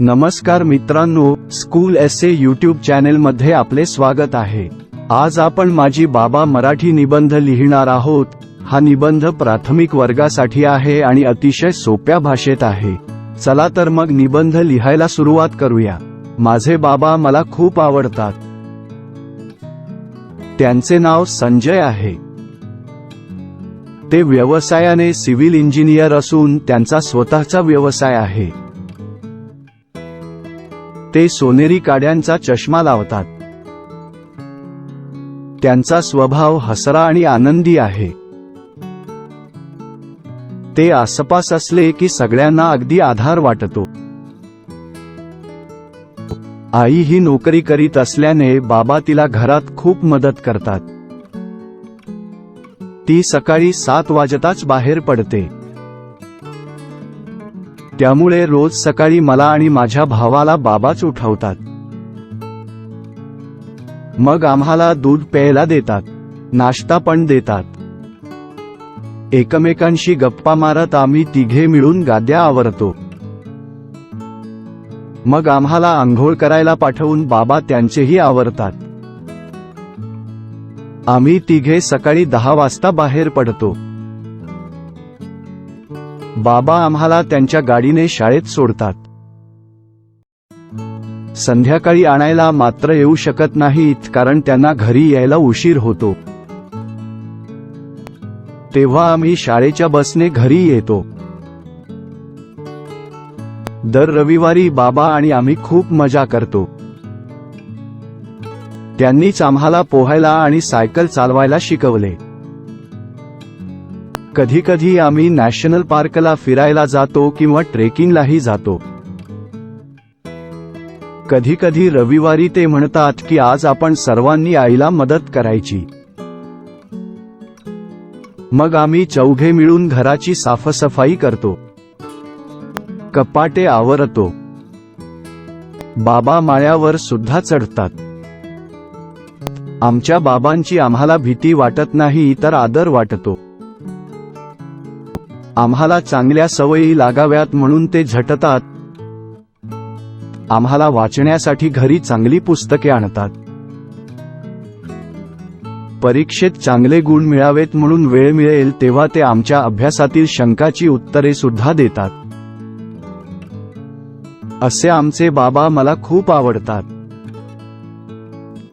नमस्कार मित्रांनो school S A YouTube channel मध्ये आपले स्वागत आहे. आज आपण माझी बाबा मराठी निबंध लिहिणार आहोत. हा निबंध प्राथमिक वर्गासाठी आहे आणि अतिशय सोप्या भाषेत आहे. चला तर मग निबंध लिहायला सुरुवात करूया. माझे बाबा मला खूप आवडतात. त्यांचे नाव संजय आहे. ते व्यवसायाने सिव्हिल इंजिनियर असून त्यांचा स्वतःचा व्यवसाय आहे. ते सोनेरी काड्यांचा चष्मा लावतात. त्यांचा स्वभाव हसरा आणि आनंदी आहे. ते आसपास असले की सगळ्यांना अगदी आधार वाटतो. आई ही नोकरी करीत असल्याने बाबा तिला घरात खूप मदत करतात. ती सकाळी सात वाजताच बाहेर पडते. त्यामुळे रोज सकाळी मला आणि माझ्या भावाला बाबाच उठवतात. मग आम्हाला दूध प्यायला देतात. नाश्ता पण देतात. एकमेकांशी गप्पा मारत आम्ही तिघे मिळून गाद्या आवरतो. मग आम्हाला आंघोळ करायला पाठवून बाबा त्यांचेही आवरतात. आम्ही तिघे सकाळी दहा वाजता बाहेर पडतो. बाबा आम्हाला त्यांच्या गाडीने शाळेत सोडतात. संध्याकाळी आणायला मात्र येऊ शकत नाहीत कारण त्यांना घरी यायला उशीर होतो. तेव्हा आम्ही शाळेच्या बसने घरी येतो. दर रविवारी बाबा आणि आम्ही खूप मजा करतो. त्यांनीच आम्हाला पोहायला आणि सायकल चालवायला शिकवले. कधीकधी आम्ही नॅशनल पार्कला फिरायला जातो किंवा ट्रेकिंगलाही जातो. कधी कधी रविवारी ते म्हणतात की आज आपण सर्वांनी आईला मदत करायची. मग आम्ही चौघे मिळून घराची साफसफाई करतो. कपाटे आवरतो. बाबा माळ्यावर सुद्धा चढतात. आमच्या बाबांची आम्हाला भीती वाटत नाही तर आदर वाटतो. आम्हाला चांगल्या सवयी लागाव्यात म्हणून ते झटतात. आम्हाला वाचण्यासाठी घरी चांगली पुस्तके आणतात. परीक्षेत चांगले गुण मिळावेत म्हणून वेळ मिळेल तेव्हा ते आमच्या अभ्यासातील शंकाची उत्तरे सुद्धा देतात. असे आमचे बाबा मला खूप आवडतात.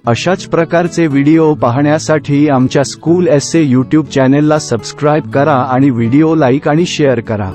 अशाच प्रकारचे व्हिडिओ पाहण्यासाठी आमच्या स्कूल एस ए यूट्यूब चॅनेलला सबस्क्राईब करा आणि व्हिडिओ लाईक आणि शेअर करा.